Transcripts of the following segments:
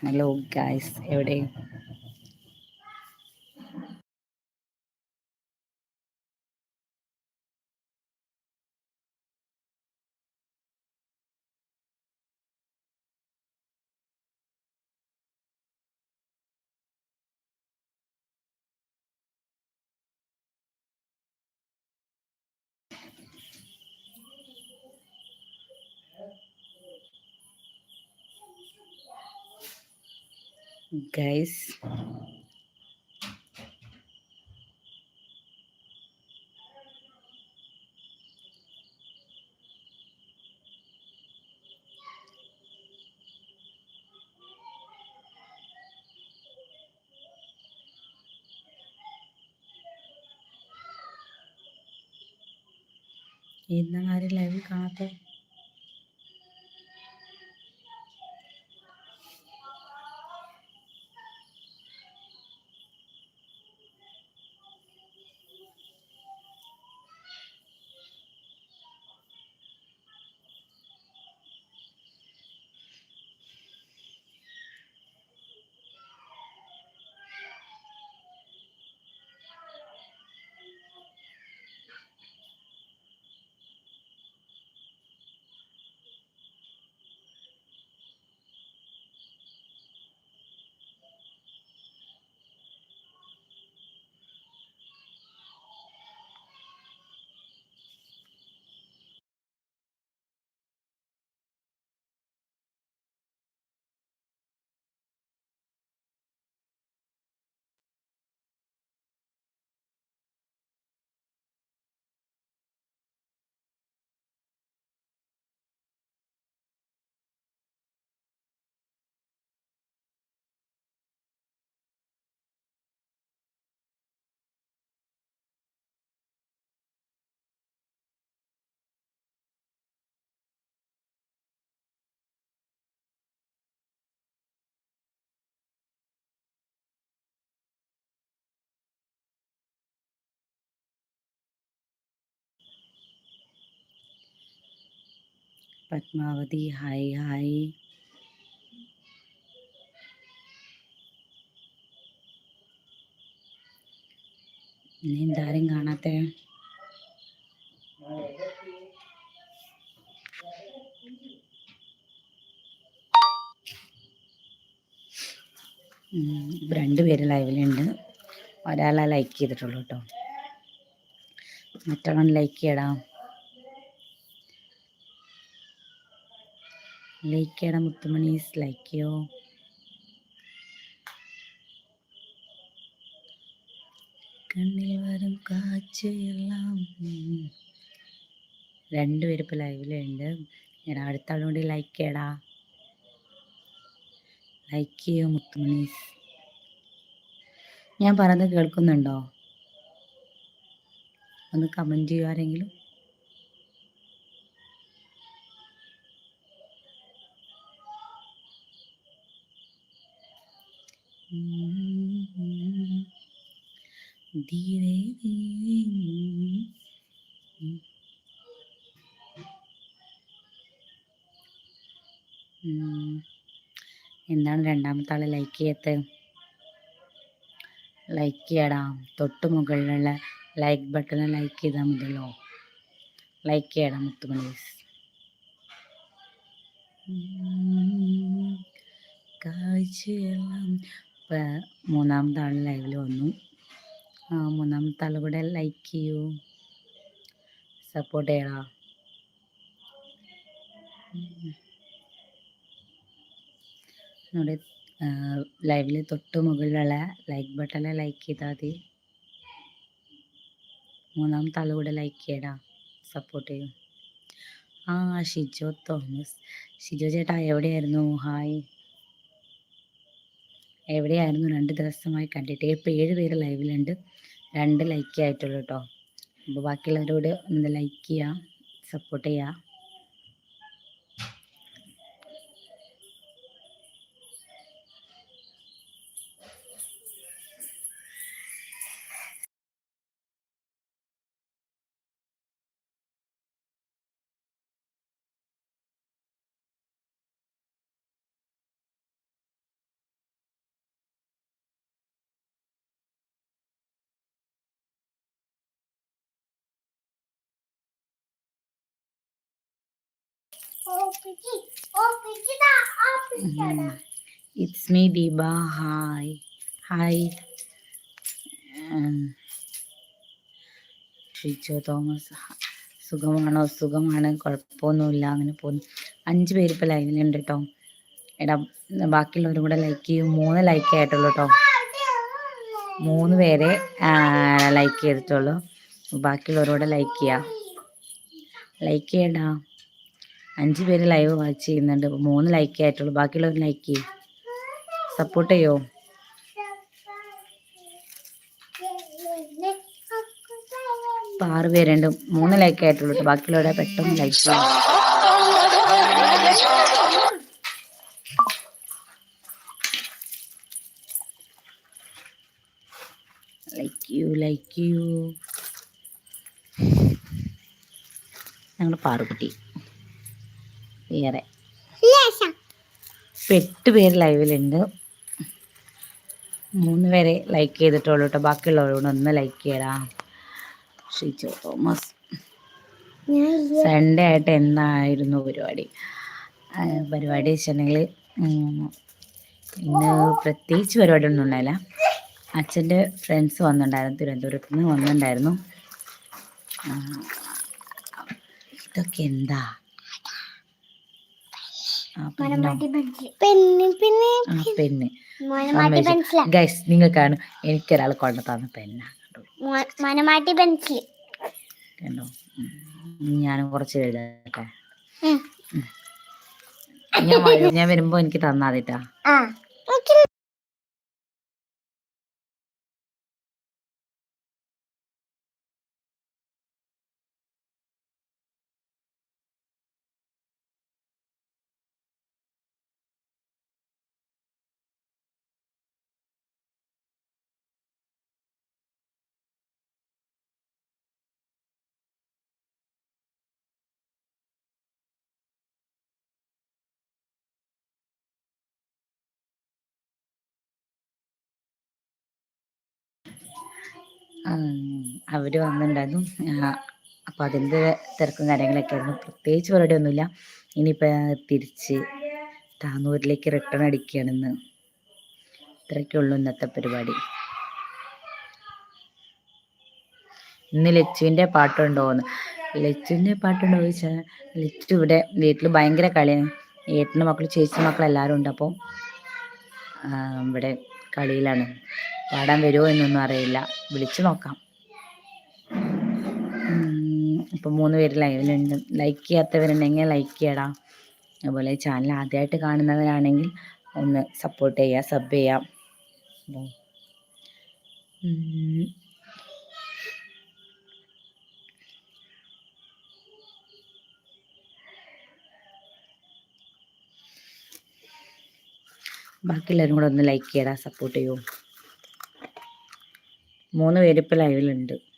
Hello guys എവിടെ guys ഇന്ന് ആരും ലൈവിൽ കാണാത്ത പത്മാവതി ഹായ് ഹായ്. ഇനി എന്താരും കാണാത്ത? രണ്ടുപേര് ലൈവിലുണ്ട്. ഒരാളെ ലൈക്ക് ചെയ്തിട്ടുള്ളൂ കേട്ടോ. മറ്റവൻ ലൈക്ക് ചെയ്യടാം. ലൈക്ക് ചെയ്യണം മുത്തുമണീസ് ലൈക്ക് ചെയ്യോ? കണ്ണിൽ വരും കാച്ചെല്ലാം രണ്ടുപേര് ഇപ്പോൾ ലൈവിലുണ്ട് ഞാൻ അടുത്ത ആളുകൊണ്ട് ലൈക്ക് ചെയ്യടാ. ലൈക്ക് ചെയ്യോ മുത്തുമണീസ് ഞാൻ പറയുന്നത് കേൾക്കുന്നുണ്ടോ? ഒന്ന് കമന്റ് ചെയ്യുക ആരെങ്കിലും धीरे। എന്താണ് രണ്ടാമത്തെ ആൾ ലൈക്ക് ചെയ്യത്ത്? ലൈക്ക് ചെയ്യടാ. തൊട്ട് മുകളിലുള്ള ലൈക്ക് ബട്ടൺ ലൈക്ക് ചെയ്താൽ മതിയല്ലോ. ലൈക്ക് ചെയ്യടാ മുത്തുമണീസ് കാഴ്ചയെല്ലാം മൂന്നാമത്തെ ആൾ ലൈവിൽ വന്നു. മൂന്നാമത്തെ ആൾ കൂടെ ലൈക്ക് ചെയ്യൂ. സപ്പോർട്ട് ചെയ്യടാ. നമ്മുടെ ലൈവിൽ തൊട്ട് മുകളിലുള്ള ലൈക്ക് ബട്ടണിൽ ലൈക്ക് ചെയ്താൽ മതി. മൂന്നാമത്തെ ആൾ കൂടെ ലൈക്ക് ചെയ്യടാ. സപ്പോർട്ട് ചെയ്യും. ആ ഷിജോ തോമസ്. ഷിജോ ചേട്ടാ എവിടെയായിരുന്നു? ഹായ് എവിടെയായിരുന്നു രണ്ട് ദിവസമായി കണ്ടിട്ട്. ഇപ്പോൾ ഏഴ് പേര് ലൈവിലുണ്ട്. രണ്ട് ലൈക്ക് ആയിട്ടുള്ളൂ കേട്ടോ അപ്പോൾ ബാക്കിയുള്ളവരോട് ഒന്ന് ലൈക്ക് ചെയ്യുക സപ്പോർട്ട് ചെയ്യുക it's me Deepa hi hi Shijo Thomas സുഖമാണോ? സുഖമാണ്. കുഴപ്പമൊന്നുമില്ല. അങ്ങനെ പോകുന്നു. അഞ്ച് പേര് ഇപ്പോൾ ലൈവിലുണ്ട് കേട്ടോ എടാ ബാക്കിയുള്ളവരും കൂടെ ലൈക്ക് ചെയ്യും. മൂന്ന് ലൈക്ക് ആയിട്ടുള്ളൂ കേട്ടോ മൂന്ന് പേരെ ലൈക്ക് ചെയ്തിട്ടുള്ളൂ. ബാക്കിയുള്ളവരോട് ലൈക്ക് ചെയ്യാം. ലൈക്ക് ചെയ്യടാ. അഞ്ച് പേര് ലൈവ് വാച്ച് ചെയ്യുന്നുണ്ട്. മൂന്ന് ലൈക്ക് ആയിട്ടുള്ളൂ. ബാക്കിയുള്ളവർ ലൈക്ക് ചെയ്യും. സപ്പോർട്ട് ചെയ്യോ? ആറ് പേരുണ്ട്. മൂന്ന് ലൈക്ക് ആയിട്ടുള്ളൂ ബാക്കിയുള്ളവരെ പെട്ടെന്ന് ലൈക്ക് ചെയ്യും. Like like Parukutty. ഇപ്പം എട്ട് പേര് ലൈവിലുണ്ട്. മൂന്ന് പേരെ ലൈക്ക് ചെയ്തിട്ടുള്ളൂ കേട്ടോ ബാക്കിയുള്ളവരോട് ഒന്ന് ലൈക്ക് ചെയ്യടാ. ഷിജോ തോമസ്. സൺഡേ ആയിട്ട് എന്തായിരുന്നു പരിപാടി? പരിപാടി വെച്ചിട്ടുണ്ടെങ്കിൽ ഇന്ന് പ്രത്യേകിച്ച് പരിപാടി ഒന്നും ഉണ്ടായില്ല. അച്ഛന്റെ ഫ്രണ്ട്സ് വന്നിട്ടുണ്ടായിരുന്നു തിരുവനന്തപുരത്ത് നിന്ന് വന്നിട്ടുണ്ടായിരുന്നു. ഇതൊക്കെ എന്താ? പെണ്ണോ? ഗൈസ് നിങ്ങൾക്കാണ് എനിക്കൊരാൾ കൊണ്ടു തന്ന പെണ്ണാ. കണ്ടോ മനമാട്ടി പെൻസിൽ കണ്ടോ. ഞാനും കുറച്ച് എഴുതട്ടെ. ഞാൻ വരുമ്പോ എനിക്ക് തന്നാതിട്ടാ അവർ വന്നിട്ടുണ്ടായിരുന്നു അപ്പൊ അതിന്റെ തിരക്കും കാര്യങ്ങളൊക്കെ ആയിരുന്നു പ്രത്യേകിച്ച് പരിപാടി ഒന്നുമില്ല ഇനിയിപ്പോ തിരിച്ച് താന്നൂരിലേക്ക് റിട്ടേൺ അടിക്കുകയാണെന്ന്. ഇത്രയൊക്കെ ഉള്ളൂ ഇന്നത്തെ പരിപാടി. ഇന്ന് ലച്ചുവിന്റെ പാട്ടുണ്ടോന്ന്. ലച്ചുവിന്റെ പാട്ടുണ്ടോ ചോദിച്ചാൽ ലച്ചു ഇവിടെ വീട്ടിൽ ഭയങ്കര കളിയാണ്. ഏട്ടന്റെ മക്കൾ ചേച്ചി മക്കൾ എല്ലാവരും ഉണ്ട് അപ്പോൾ ഇവിടെ കളിയിലാണ്. പാടാൻ വരുമോ എന്നൊന്നും അറിയില്ല. വിളിച്ചു നോക്കാം. ഇപ്പം മൂന്ന് പേര് ലൈവിലുണ്ട്. ലൈക്ക് ചെയ്യാത്തവരുണ്ടെങ്കിൽ ലൈക്ക് ചെയ്യടാ. അതുപോലെ ചാനൽ ആദ്യമായിട്ട് കാണുന്നവരാണെങ്കിൽ ഒന്ന് സപ്പോർട്ട് ചെയ്യുക സബ് ചെയ്യാം. ബാക്കിയുള്ളവരും കൂടെ ഒന്ന് ലൈക്ക് ചെയ്യടാ സപ്പോർട്ട് ചെയ്യൂ. മൂന്ന് പേര് ഇപ്പോൾ ലൈവിലുണ്ട്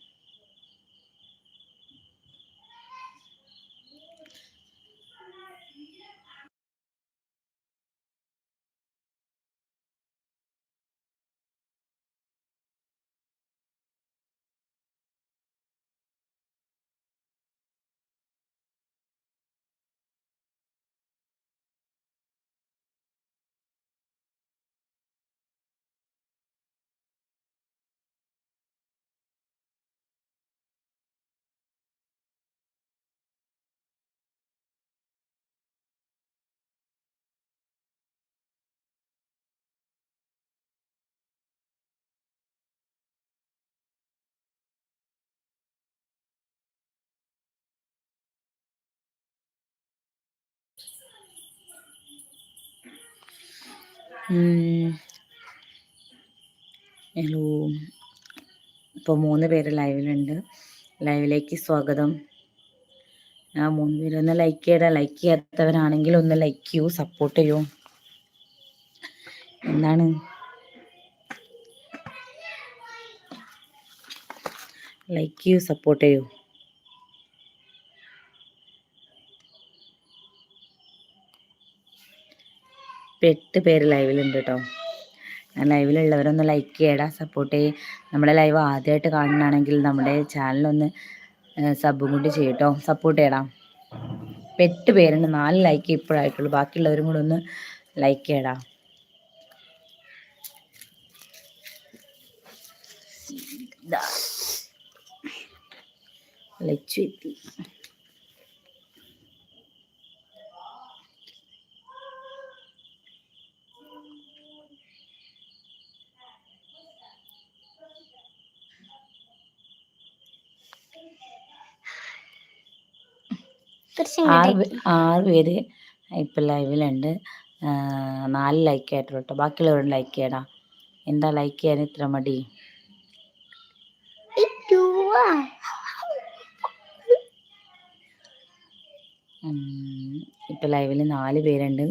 ഹലോ. ഇപ്പോൾ മൂന്ന് പേര് ലൈവിലുണ്ട്. ലൈവിലേക്ക് സ്വാഗതം. ആ മൂന്ന് പേര് ഒന്ന് ലൈക്ക് ചെയ്യടാ. ലൈക്ക് ചെയ്യാത്തവരാണെങ്കിൽ ഒന്ന് ലൈക്ക് ചെയ്യൂ സപ്പോർട്ട് ചെയ്യൂ. എന്താണ്? ലൈക്ക് ചെയ്യൂ സപ്പോർട്ട് ചെയ്യൂ. ഇപ്പം എട്ട് പേര് ലൈവിലുണ്ട് കേട്ടോ ഞാൻ ലൈവിലുള്ളവരൊന്ന് ലൈക്ക് ചെയ്യടാ സപ്പോർട്ട് ചെയ്യ്. നമ്മുടെ ലൈവ് ആദ്യമായിട്ട് കാണുകയാണെങ്കിൽ നമ്മുടെ ചാനലൊന്ന് സബും കൂടി ചെയ്യട്ടോ സപ്പോർട്ട് ചെയ്യടാ. ഇപ്പം എട്ട് പേരുണ്ട് നാല് ലൈക്ക് ഇപ്പോഴായിട്ടുള്ളൂ. ബാക്കിയുള്ളവരും കൂടെ ഒന്ന് ലൈക്ക് ചെയ്യടാ. ലച്ചു എത്തി ആറ് ആറ് പേര് ഇപ്പം ലൈവിലുണ്ട്. നാല് ലൈക്ക് ആയിട്ടുള്ളൂ കേട്ടോ ബാക്കിയുള്ളവരും ലൈക്ക് ചെയ്യടാ. എന്താ ലൈക്ക് ചെയ്യാൻ ഇത്ര മടി? ഇപ്പൊ ലൈവിൽ നാല് പേരുണ്ട്.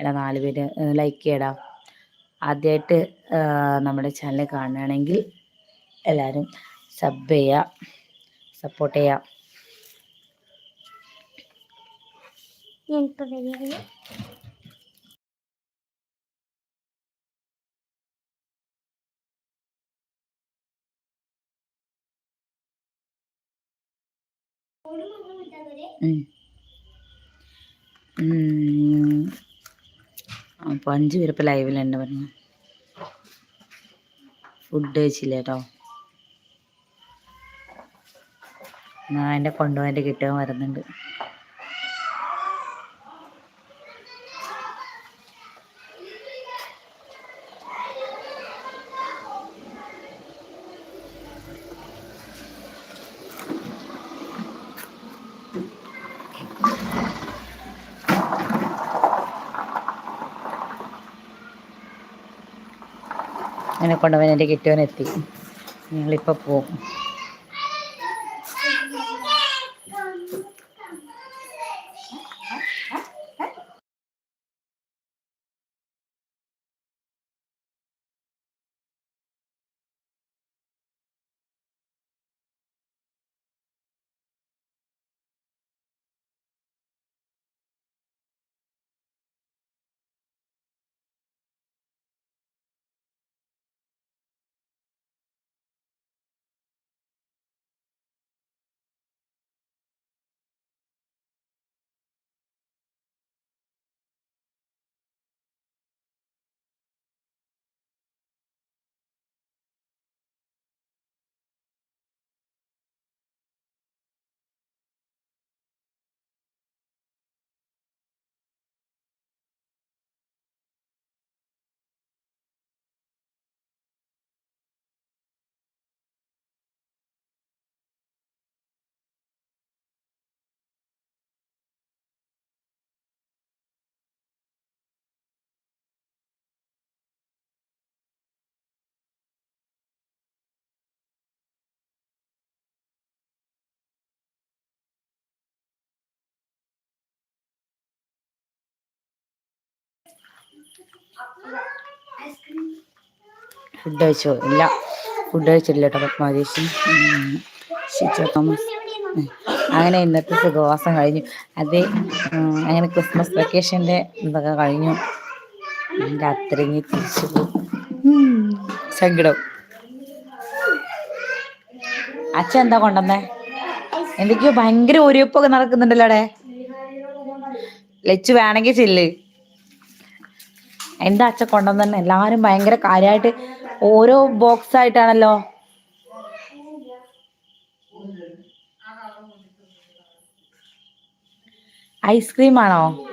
എടാ നാല് പേര് ലൈക്ക് ചെയ്യടാ. ആദ്യമായിട്ട് നമ്മുടെ ചാനൽ കാണുകയാണെങ്കിൽ എല്ലാവരും സബ് ചെയ്യുക സപ്പോർട്ട് ചെയ്യുക ഞാനിപ്പോ വരികയാണ്. അപ്പോൾ അഞ്ച് പേര് ഇപ്പോൾ ലൈവിലുണ്ട് പറഞ്ഞു ഫുഡ് കഴിച്ചില്ല കേട്ടോ. ഞാൻ എന്റെ കൊണ്ടുപോകാൻ എന്റെ കിട്ടാൻ വരുന്നുണ്ട്. എന്നെ കൊണ്ടുപോകാൻ എന്റെ കിറ്റോനെത്തി ഞങ്ങളിപ്പോൾ പോകും ഫുഡ് കഴിച്ചോ? ഇല്ല. ഫുഡ് കഴിച്ചിട്ടില്ല കേട്ടോ പത്മാദേശി ഷിജോ തോമസ് അങ്ങനെ ഇന്നത്തെ സുഖവാസം കഴിഞ്ഞു. അതേ അങ്ങനെ ക്രിസ്മസ് വെക്കേഷന്റെ ഇതൊക്കെ കഴിഞ്ഞു. രാത്രി തിരിച്ചു പോകും സങ്കടം. അച്ഛൻ എന്താ കൊണ്ടുവന്നേ? എന്തൊക്കെയോ ഭയങ്കര ഒരുപ്പൊക്കെ നടക്കുന്നുണ്ടല്ലോ അവിടെ. ലച്ചു വേണമെങ്കിൽ ചെല്ല്. എന്താ അച്ഛൻ കൊണ്ടുവന്നെ എല്ലാരും ഭയങ്കര കാര്യമായിട്ട് ഓരോ ബോക്സ് ആയിട്ടാണല്ലോ. ഐസ്ക്രീം ആണോ?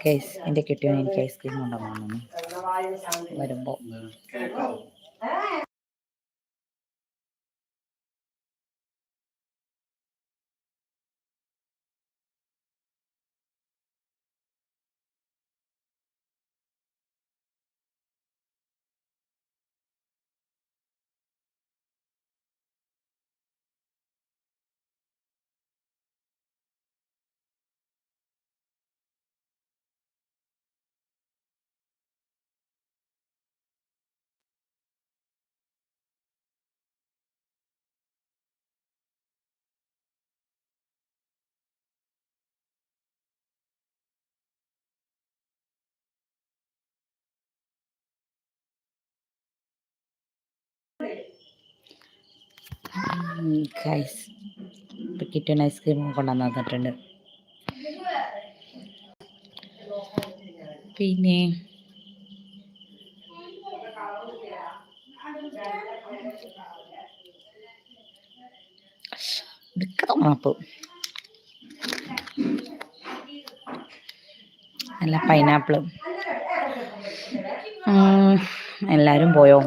കേസ് എന്റെ കെട്ടിയോ എനിക്ക് ഐസ്ക്രീം കൊണ്ടുപോകണം വരുമ്പോ. ഗൈസ് ഇപ്പം കിട്ടുന്ന ഐസ്ക്രീം കൊണ്ടുവന്ന് തന്നിട്ടുണ്ട്. പിന്നെ മാപ്പ് നല്ല പൈനാപ്പിളും എല്ലാവരും പോയോ?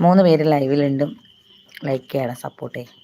മൂന്ന് പേര് ലൈവിലുണ്ട് ലൈക്ക് ചെയ്യണം സപ്പോർട്ട് ചെയ്യണം.